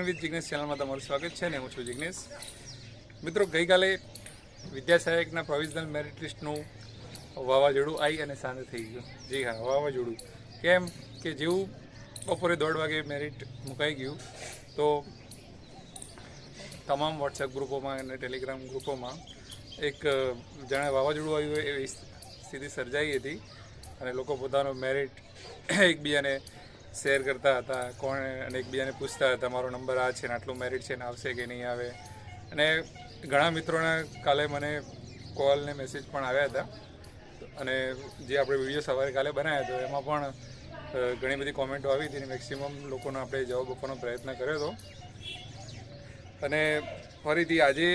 With Jignesh ચેનલમાં તમારું સ્વાગત છે ને હું છું જિગ્નેશ. મિત્રો, ગઈકાલે વિદ્યાસહાયકના પ્રોવિઝનલ મેરિટ લિસ્ટનું વાવાઝોડું આવી અને શાંત થઈ ગયું. જી હા, વાવાઝોડું. કેમ કે જેવું બપોરે દોઢ વાગે મેરિટ મુકાઈ ગયું, તો તમામ વોટ્સએપ ગ્રુપોમાં અને ટેલિગ્રામ ગ્રુપોમાં એક જાણે વાવાઝોડું આવ્યું એવી સ્થિતિ સર્જાઈ હતી અને લોકો પોતાનો મેરિટ એકબીજાને શેર કરતા હતા, કોણ અને એકબીજાને પૂછતા હતા, મારો નંબર આ છે ને આટલું મેરિટ છે ને આવશે કે નહીં આવે? અને ઘણા મિત્રોના કાલે મને કોલ ને મેસેજ પણ આવ્યા હતા. અને જે આપણે વીડિયો સવારે કાલે બનાવ્યા હતો, એમાં પણ ઘણી બધી કોમેન્ટો આવી હતી મેક્સિમમ લોકોનો આપણે જવાબ આપવાનો પ્રયત્ન કર્યો હતો. અને ફરીથી આજે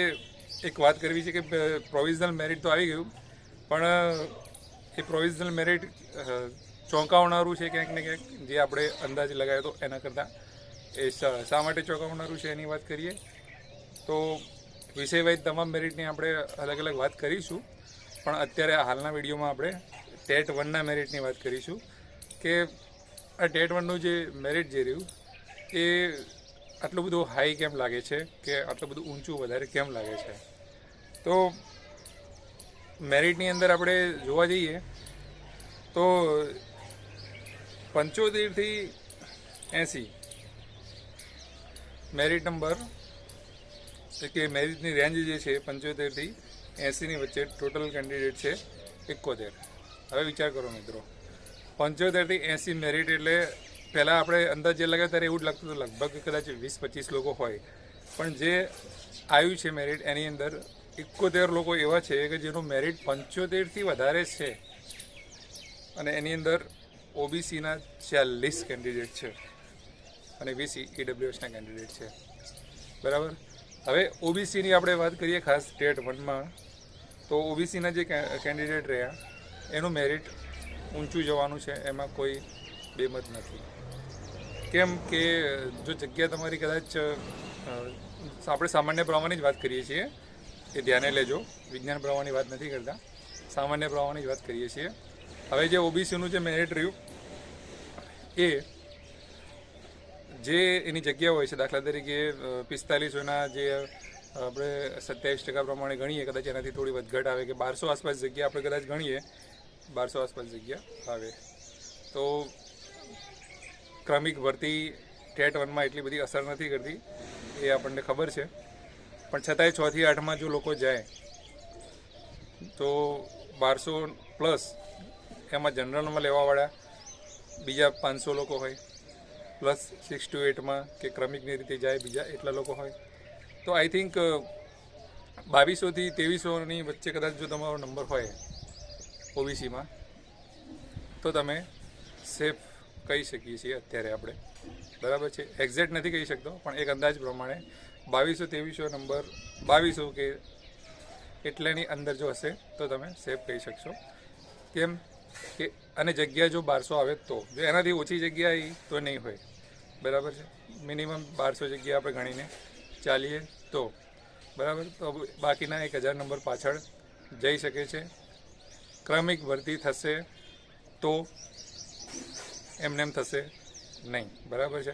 એક વાત કરવી છે કે પ્રોવિઝનલ મેરિટ તો આવી ગયું, પણ એ પ્રોવિઝનલ મેરિટ ચોંકાવનારું છે ક્યાંક ને ક્યાંક, જે આપણે અંદાજ લગાવ્યો હતો એના કરતાં એ શા માટે ચોંકાવનારું છે એની વાત કરીએ? તો વિષય તમામ મેરિટની આપણે અલગ અલગ વાત કરીશું, પણ અત્યારે હાલના વિડીયોમાં આપણે ટેટ વનના મેરિટની વાત કરીશું કે આ ટેટ વનનું જે મેરિટ જે રહ્યું, એ આટલું બધું હાઈ કેમ લાગે છે કે આટલું બધું ઊંચું વધારે કેમ લાગે છે? તો મેરિટની અંદર આપણે જોવા જઈએ, તો પંચોતેરથી એંસી. મેરિટ નંબર એટલે કે મેરિટની રેન્જ જે છે, પંચોતેરથી એંસીની વચ્ચે ટોટલ કેન્ડિડેટ છે એકોતેર. હવે વિચાર કરો મિત્રો. પંચોતેરથી એંસી મેરિટ એટલે પહેલાં આપણે અંદાજે લગાવ્યા ત્યારે એવું જ લાગતું હતું, લગભગ કદાચ વીસ પચીસ લોકો હોય. પણ જે આવ્યું છે મેરિટ એની અંદર એકોતેર લોકો એવા છે કે જેનું મેરિટ પંચોતેરથી વધારે છે. અને એની અંદર ઓબીસીના ચાલીસ કેન્ડિડેટ છે. અને વીસી ઈડબ્લ્યુએસના કેન્ડિડેટ છે. બરાબર? હવે ઓબીસીની આપણે વાત કરીએ ખાસ સ્ટેટ વનમાં તો ઓબીસીના જે કેન્ડિડેટ રહ્યા, એનું મેરિટ ઊંચું જવાનું છે. એમાં કોઈ બેમત નથી. કેમ કે, જો જગ્યા તમારી કદાચ આપણે સામાન્ય પ્રવાહની જ વાત કરીએ છીએ, એ ધ્યાને લેજો. વિજ્ઞાન પ્રવાહની વાત નથી કરતા. સામાન્ય પ્રવાહની જ વાત કરીએ છીએ. હવે જે ઓબીસીનું જે મેરિટ રહ્યું એ જે એની જગ્યા હોય છે, દાખલા તરીકે પિસ્તાલીસોના જે આપણે સત્યાવીસ ટકા પ્રમાણે ગણીએ, કદાચ એનાથી થોડી વધઘટ આવે કે બારસો આસપાસ જગ્યા આપણે કદાચ ગણીએ, બારસો આસપાસ જગ્યા આવે. તો ક્રમિક ભરતી ટેટ વનમાં એટલી બધી અસર નથી કરતી, એ આપણને ખબર છે. પણ છતાંય છથી આઠમાં જો લોકો જાય, તો બારસો પ્લસ એમાં જનરલમાં લેવાવાળા બીજા પાંચસો લોકો હોય પ્લસ સિક્સ ટુ એટમાં કે ક્રમિકની રીતે જાય બીજા એટલા લોકો હોય. તો આઈ થિંક બાવીસોથી ત્રેવીસોની વચ્ચે કદાચ જો તમારો નંબર હોય ઓબીસીમાં તો તમે સેફ કહી શકીએ છીએ અત્યારે આપણે. બરાબર છે? એક્ઝેક્ટ નથી કહી શકતો, પણ એક અંદાજ પ્રમાણે બાવીસો ત્રેવીસો નંબર બાવીસો કે એટલાની અંદર જો હશે, તો તમે સેફ કહી શકશો. કેમ? કે અને જગ્યા જો બારસો આવે તો. જો એનાથી ઓછી જગ્યા તો નહીં હોય. બરાબર છે? મિનિમમ બારસો જગ્યા આપણે ગણીને ચાલીએ તો. બરાબર? તો બાકીના એક હજાર નંબર પાછળ જઈ શકે છે. ક્રમિક ભરતી થશે તો એમને એમ થશે નહીં. બરાબર છે?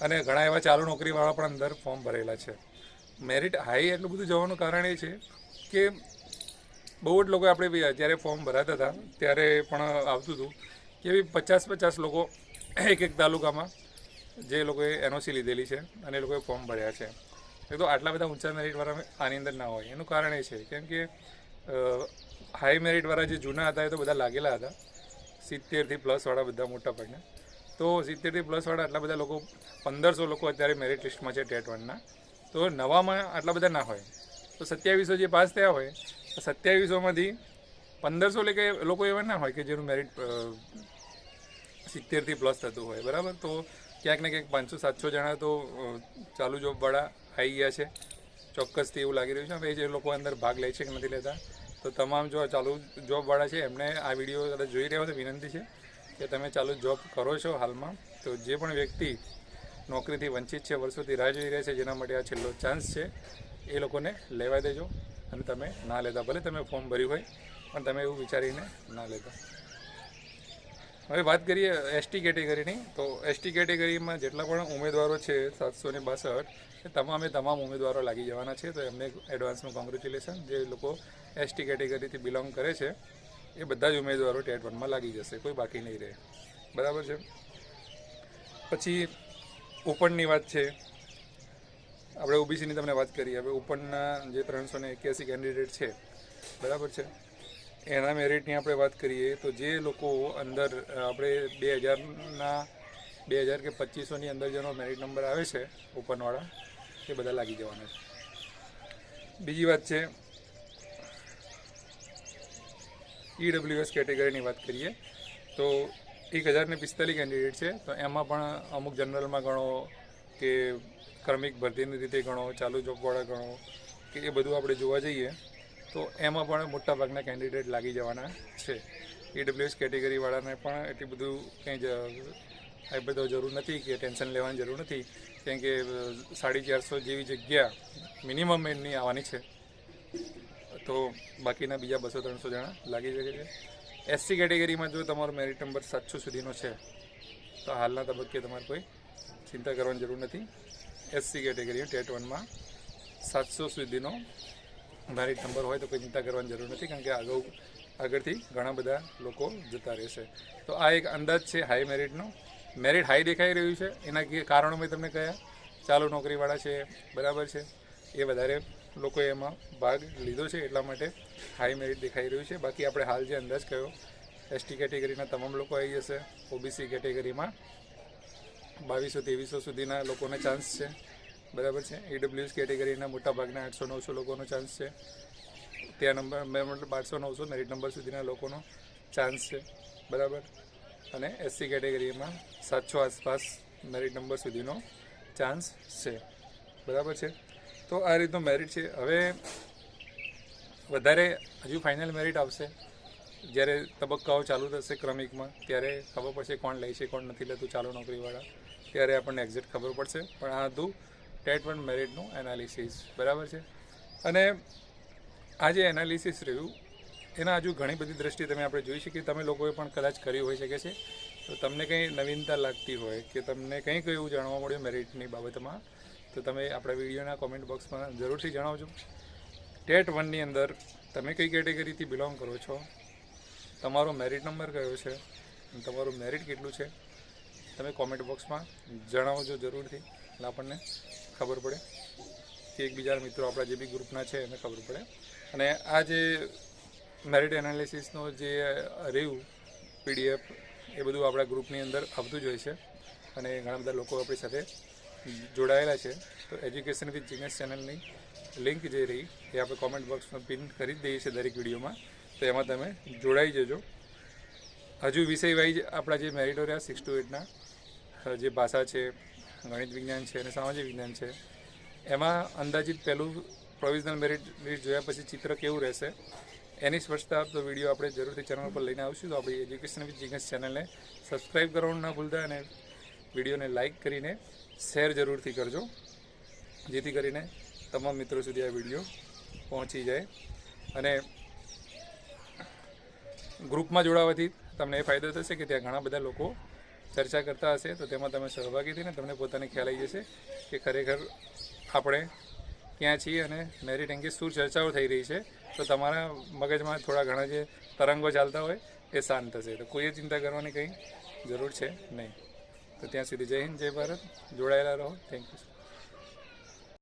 અને ઘણા એવા ચાલુ નોકરીવાળા પણ અંદર ફોર્મ ભરેલા છે. મેરિટ હાઈ એટલું બધું જવાનું કારણ એ છે કે બહુ જ લોકો આપણે જ્યારે ફોર્મ ભરાતા હતા, ત્યારે પણ આવતું હતું કે એવી પચાસ પચાસ લોકો એક એક તાલુકામાં જે લોકોએ એનઓસી લીધેલી છે અને એ લોકોએ ફોર્મ ભર્યા છે. એ તો આટલા બધા ઊંચા મેરિટવાળા આની અંદર ના હોય. એનું કારણ એ છે કેમ કે હાઈ મેરિટવાળા જે જૂના હતા એ તો બધા લાગેલા હતા. સિત્તેરથી પ્લસવાળા બધા મોટા ભાગના. તો સિત્તેરથી પ્લસવાળા આટલા બધા લોકો, પંદરસો લોકો અત્યારે મેરિટ લિસ્ટમાં છે ટેટ વનના. તો નવામાં આટલા બધા ના હોય. તો સત્યાવીસો જે પાસ થયા હોય સત્યાવીસોમાંથી પંદરસો એટલે કે લોકો એવા ના હોય કે જેનું મેરિટ સિત્તેરથી પ્લસ થતું હોય, બરાબર? તો ક્યાંક ને ક્યાંક પાંચસો, સાતસો જણા તો ચાલુ જોબવાળા આવી ગયા છે. ચોક્કસથી એવું લાગી રહ્યું છે. હવે જે લોકો અંદર ભાગ લે છે કે નથી લેતા, તો તમામ જો ચાલુ જોબવાળા છે, એમને આ વીડિયો કદાચ જોઈ રહ્યા હોય તો વિનંતી છે કે તમે ચાલુ જોબ કરો છો હાલમાં. તો જે પણ વ્યક્તિ નોકરીથી વંચિત છે, વર્ષોથી રાહ જોઈ રહ્યા છે, જેના માટે આ છેલ્લો ચાન્સ છે, એ લોકોને લેવા દેજો. અને તમે ના લેતા, ભલે તમે ફોર્મ ભર્યું હોય, પણ તમે એવું વિચારીને ના લેતા. હવે વાત કરીએ એસટી કેટેગરીની તો એસટી કેટેગરીમાં જેટલા પણ ઉમેદવારો છે, સાતસો ને બાસઠ, એ તમામે તમામ ઉમેદવારો લાગી જવાના છે. તો એમને એડવાન્સમાં કોંગ્રેચ્યુલેશન જે લોકો એસટી કેટેગરીથી બિલોંગ કરે છે, એ બધા જ ઉમેદવારો ટેટ વનમાં લાગી જશે, કોઈ બાકી નહીં રહે. બરાબર છે? પછી ઓપનની વાત છે આપણે ઓબીસીની તમને વાત કરીએ, હવે ઓપનના જે ત્રણસો ને એક્યાસી કેન્ડિડેટ છે, બરાબર છે? એના મેરિટની આપણે વાત કરીએ તો જે લોકો અંદર આપણે બે હજારના, બે હજાર કે પચીસોની અંદર જેનો મેરિટ નંબર આવે છે ઓપનવાળા એ બધા લાગી જવાના છે. બીજી વાત છે, ઈડબ્લ્યુએસ કેટેગરીની વાત કરીએ, તો એક હજારને પિસ્તાલીસ કેન્ડિડેટ છે, તો એમાં પણ અમુક જનરલમાં ગણો કે ક્રમિક ભરતીની રીતે ગણો, ચાલુ જોબવાળા ગણો, કે એ બધું આપણે જોવા જઈએ, તો એમાં પણ મોટાભાગના કેન્ડિડેટ લાગી જવાના છે. ઈડબ્લ્યુએસ કેટેગરીવાળાને પણ એટલી બધું કંઈ એ બધો જરૂર નથી કે ટેન્શન લેવાની જરૂર નથી. કેમ કે સાડી ચારસો જેવી જગ્યા મિનિમમ એમની આવવાની છે. તો બાકીના બીજા બસો ત્રણસો જણા લાગી શકે છે. એસસી કેટેગરીમાં જો તમારો મેરિટ નંબર સાતસો સુધીનો છે, તો હાલના તબક્કે તમારે કોઈ ચિંતા કરવાની જરૂર નથી. એસસી કેટેગરી ટેટ વનમાં સાતસો સુધીનો મેરિટ નંબર હોય તો કોઈ ચિંતા કરવાની જરૂર નથી કારણ કે અગાઉ આગળથી ઘણા બધા લોકો જતા રહેશે. તો આ એક અંદાજ છે હાઈ મેરિટનો મેરિટ હાઈ દેખાઈ રહ્યું છે. એના કારણો મેં તમને કયા? ચાલુ નોકરીવાળા છે, બરાબર છે. એ વધારે લોકોએ એમાં ભાગ લીધો છે એટલા માટે હાઈ મેરિટ દેખાઈ રહ્યું છે. બાકી આપણે હાલ જે અંદાજ કયો? એસટી કેટેગરીના તમામ લોકો આવી જશે. ઓબીસી કેટેગરીમાં બાવીસો ત્રેવીસો સુધીના લોકોને ચાન્સ છે. બરાબર છે? ઈડબ્લ્યુએસ કેટેગરીના મોટા ભાગના આઠસો નવસો લોકોનો ચાન્સ છે. ત્યાં નંબર મતલબ બારસો નવસો મેરિટ નંબર સુધીના લોકોનો ચાન્સ છે. બરાબર? અને એસસી કેટેગરીમાં સાતસો આસપાસ મેરિટ નંબર સુધીનો ચાન્સ છે. બરાબર છે? તો આ રીતનું મેરિટ છે. હવે વધારે હજુ ફાઇનલ મેરિટ આવશે. જ્યારે તબક્કાઓ ચાલુ થશે ક્રમિકમાં, ત્યારે ખબર પડશે કોણ લે છે, કોણ નથી લેતું, ચાલુ નોકરીવાળા. ત્યારે આપણને એક્ઝેક્ટ ખબર પડશે. પણ આ હતું ટેટ વન મેરિટનું એનાલિસિસ બરાબર છે? અને આ જે એનાલિસિસ રહ્યું, એના હજુ ઘણી બધી દ્રષ્ટિએ તમે આપણે જોઈ શકીએ. તમે લોકોએ પણ કદાચ કર્યું હોઈ શકે છે. તો તમને કંઈ નવીનતા લાગતી હોય કે તમને કંઈ કયું જાણવા મળ્યું મેરિટની બાબતમાં, તો તમે આપણા વિડીયોના કોમેન્ટ બોક્સમાં જરૂરથી જણાવજો. ટેટ વનની અંદર તમે કઈ કેટેગરીથી બિલોંગ કરો છો? તમારો મેરિટ નંબર કયો છે? તમારું મેરિટ કેટલું છે? તમે કોમેન્ટ બોક્સમાં જણાવજો જરૂરથી, એટલે આપણને ખબર પડે કે એકબીજા મિત્રો આપણા જે બી ગ્રુપના છે એને ખબર પડે. અને આ જે મેરિટ એનાલિસિસનો જે રિવ્યુ પીડીએફ એ બધું આપણા ગ્રુપની અંદર આવતું જ હોય છે. અને ઘણા બધા લોકો આપણી સાથે જોડાયેલા છે. તો એજ્યુકેશન વિથ જીનેસ ચેનલની લિંક જે રહી, એ આપણે કોમેન્ટ બોક્સમાં પિન કરી જ દઈએ છીએ દરેક વિડીયોમાં તો એમાં તમે જોડાઈ જજો. હજુ વિષય આપણા જે મેરિટો રહ્યા સિક્સ ટુ એટના જે ભાષા છે, ગણિત વિજ્ઞાન છે અને સામાજિક વિજ્ઞાન છે, એમાં અંદાજિત પહેલું પ્રોવિઝનલ મેરિટ લિસ્ટ જોયા પછી ચિત્ર કેવું રહેશે, એની સ્પષ્ટતા આપતો વીડિયો આપણે જરૂરથી ચેનલ પર લઈને આવશું. તો આપણી એજ્યુકેશન વિથ જીગન્સ ચેનલને સબસ્ક્રાઈબ કરવાનું ના ભૂલતા અને વિડીયોને લાઇક કરીને શેર જરૂરથી કરજો, જેથી કરીને તમામ મિત્રો સુધી આ વીડિયો પહોંચી જાય. અને ગ્રુપમાં જોડાવાથી તમને એ ફાયદો થશે કે ત્યાં ઘણા બધા લોકો ચર્ચા કરતા હશે, તો તેમાં તમે સહભાગી થઈને તમને પોતાને ખ્યાલ આવી જશે કે ખરેખર આપણે ક્યાં છીએ અને મેરિટ અંગે શું ચર્ચાઓ થઈ રહી છે. તો તમારા મગજમાં થોડા ઘણા જે તરંગો ચાલતા હોય, એ શાંત થશે. તો કોઈએ ચિંતા કરવાની કંઈ જરૂર છે નહીં. તો ત્યાં સુધી જય હિન્દ, જય ભારત. જોડાયેલા રહો. Thank you